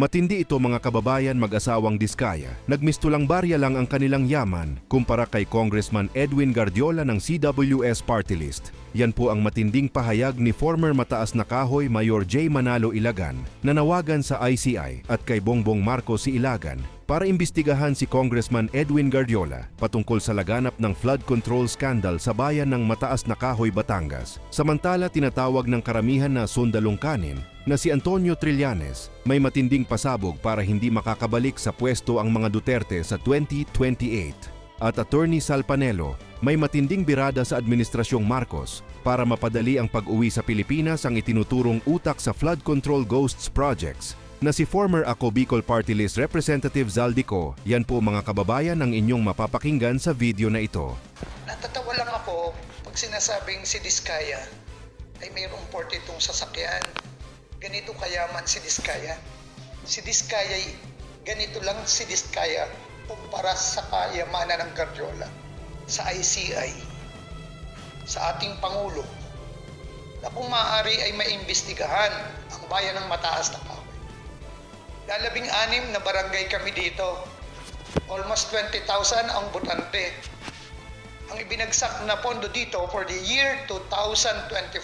Matindi ito mga kababayan mag-asawang Diskaya. Nagmistulang barya lang ang kanilang yaman kumpara kay Congressman Edwin Guardiola ng CWS Party List. Yan po ang matinding pahayag ni former mataas na kahoy Mayor J. Manalo Ilagan na nawagan sa ICI at kay Bongbong Marcos si Ilagan para imbestigahan si Congressman Edwin Guardiola patungkol sa laganap ng flood control scandal sa bayan ng Mataas na Kahoy, Batangas. Samantala tinatawag ng karamihan na sundalong kanin na si Antonio Trillanes may matinding pasabog para hindi makakabalik sa pwesto ang mga Duterte sa 2028. At Attorney Sal Panelo may matinding birada sa Administrasyong Marcos para mapadali ang pag-uwi sa Pilipinas ang itinuturong utak sa flood control ghosts projects na si former Ako Bicol Party List Representative Zaldico. Yan po mga kababayan ang inyong mapapakinggan sa video na ito. Natatawa lang ako pag sinasabing si Diskaya ay mayroong 42 sasakyan. Ganito kayaman si Diskaya. Si Diskaya, ay- ganito lang si Diskaya kumpara sa kayamanan ng Guardiola sa ICI, sa ating Pangulo, na kung maaari ay maimbestigahan ang bayan ng mataas na. Lalabing anim na barangay kami dito. Almost 20,000 ang butante ang ibinagsak na pondo dito for the year 2025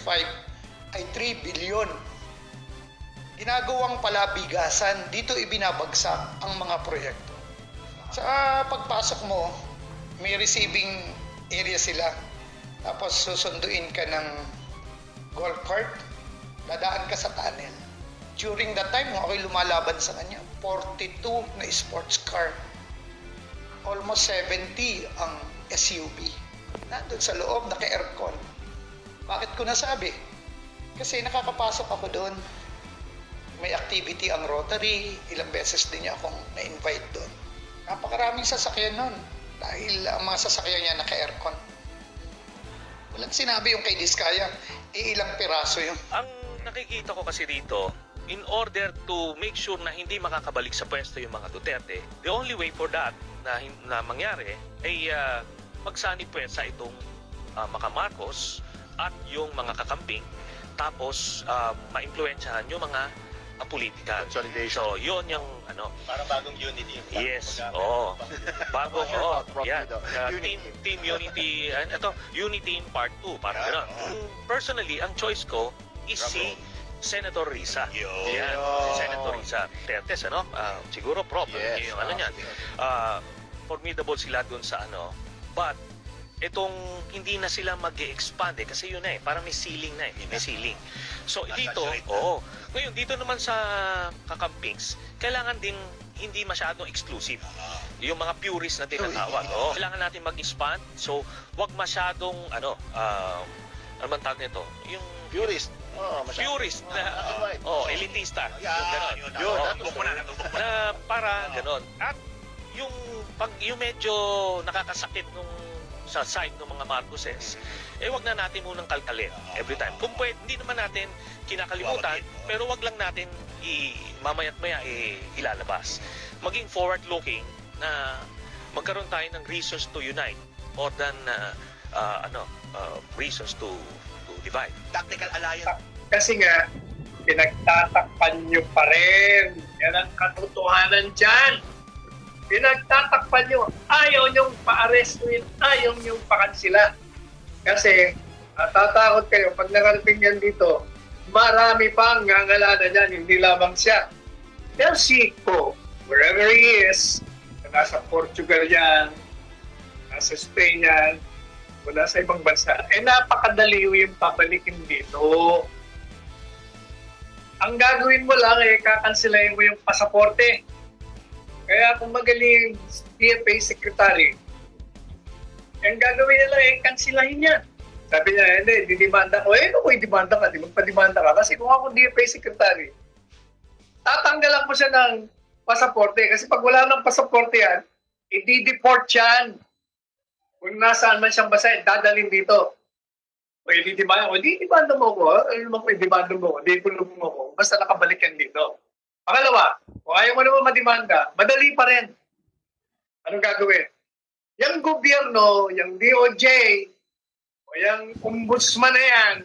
ay 3 billion. Ginagawang palabigasan, dito ibinabagsak ang mga proyekto. Sa pagpasok mo, may receiving area sila. Tapos susunduin ka ng golf cart, dadaan ka sa tunnel. During that time, kung ako'y lumalaban sa kanya, 42 na sports car almost 70 ang SUV. Nandun sa loob, naka-aircon. Bakit ko nasabi? Kasi nakakapasok ako doon. May activity ang Rotary. Ilang beses din niya akong na-invite doon. Napakaraming sasakyan nun. Dahil ang mga sasakyan niya naka-aircon. Walang sinabi yung kay Diskaya. Eh, ilang piraso yung Ang nakikita ko kasi dito, in order to make sure na hindi makakabalik sa pwesto yung mga Duterte, the only way for that na, na mangyari ay uh, magsani pwersa itong uh, mga Marcos at yung mga kakamping tapos uh, maimpluwensyahan yung mga uh, politika. Consolidation. So, yun yung ano, Parang bagong unity. Yes, oo. Bago, oo. Yan. Uh, team, Unity. team Unity, uh, ito, Unity in Part 2, parang Yan, gano'n. Mm, Personally, ang choice ko is si Senator Risa. Yun. Yan, si Senator Risa. Tertes, ano? Ah, siguro prop, Yes. yung ano niyan. Ah, formidable sila dun sa ano. But, itong hindi na sila mag expand eh, kasi yun na eh, parang may ceiling na eh, may ceiling. So dito, oo. Ngayon, dito naman sa kakampings, kailangan ding hindi masyadong exclusive. Yung mga purist na tinatawag. Oo. Kailangan natin mag-expand. So, wag masyadong, ano, ah, ano man tawag nito? Yung Purist. Oh, purist na, oh, elitista. Yeah, yun, Oo. yun. Natubok mo na, natubok mo na. Para ganon. At yung pag yung medyo nakakasakit nung sa side ng mga Marcoses, eh wag na natin munang kalkalin every time. Kung pwede, hindi naman natin kinakalimutan, pero wag lang natin i mamaya't maya i, ilalabas. Maging forward looking na magkaroon tayo ng reasons to unite more than uh, uh, ano uh, reasons to to divide. Tactical alliance. Kasi nga, pinagtatakpan nyo pa rin. Yan ang katotohanan dyan. Pinagtatakpan nyo. Ayaw nyong pa-arrestuin. Ayaw nyong pakansila. Kasi, natatakot kayo. Pag nakarating yan dito, marami pang ngangalanan yan. Hindi lamang siya. Del Chico, wherever he is, nasa Portugal yan, nasa Spain yan, o nasa ibang bansa, eh napakadali yung papalikin dito. Ang gagawin mo lang eh, kakansilahin mo yung pasaporte. Kaya kung magaling DFA secretary, ang gagawin nila eh, kansilahin niya. Sabi niya, hindi, didimanda ko. Eh, kung idimanda ka, di magpadimanda ka. Kasi kung ako DFA secretary, tatanggalan ko siya ng pasaporte. Kasi pag wala ng pasaporte yan, i-deport yan. Kung nasaan man siyang basa, dadalhin dito. O hindi demanda ko, hindi demanda mo ko. Ano naman kung demanda mo ko, hindi kulong mo ko. Basta nakabalik yan dito. Pangalawa, kung ayaw mo naman mademanda, madali pa rin. Anong gagawin? Yung gobyerno, yung DOJ, o yung ombudsman na yan,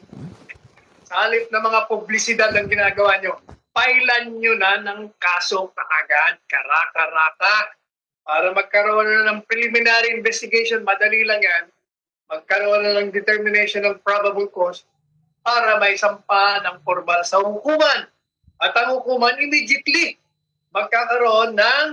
sa halip na mga publisidad ang ginagawa nyo, pailan nyo na ng kaso kaagad, karaka-raka, para magkaroon na ng preliminary investigation, madali lang yan, magkaroon na ng determination ng probable cause para may sampa ng formal sa hukuman. At ang hukuman immediately magkakaroon ng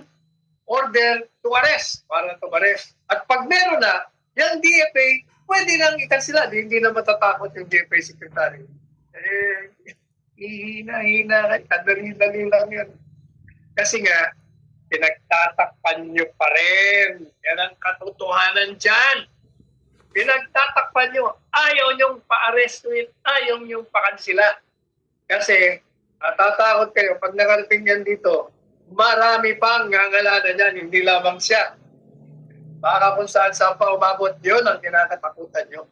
order to arrest, para to arrest. At pag meron na, yung DFA, pwede nang ikansila. Di- Hindi na matatakot yung DFA secretary. Eh, ihina-hina, kadali-dali lang yan. Kasi nga, pinagtatakpan nyo pa rin. Yan ang katotohanan dyan. Pinagtatakpan nyo. Ayaw nyong pa-arrestuin. Ayaw nyong pakansila. Kasi, natatakot kayo. Pag nakarating yan dito, marami pang ngangalanan yan. Hindi lamang siya. Baka kung saan saan pa umabot yun ang kinakatakutan nyo.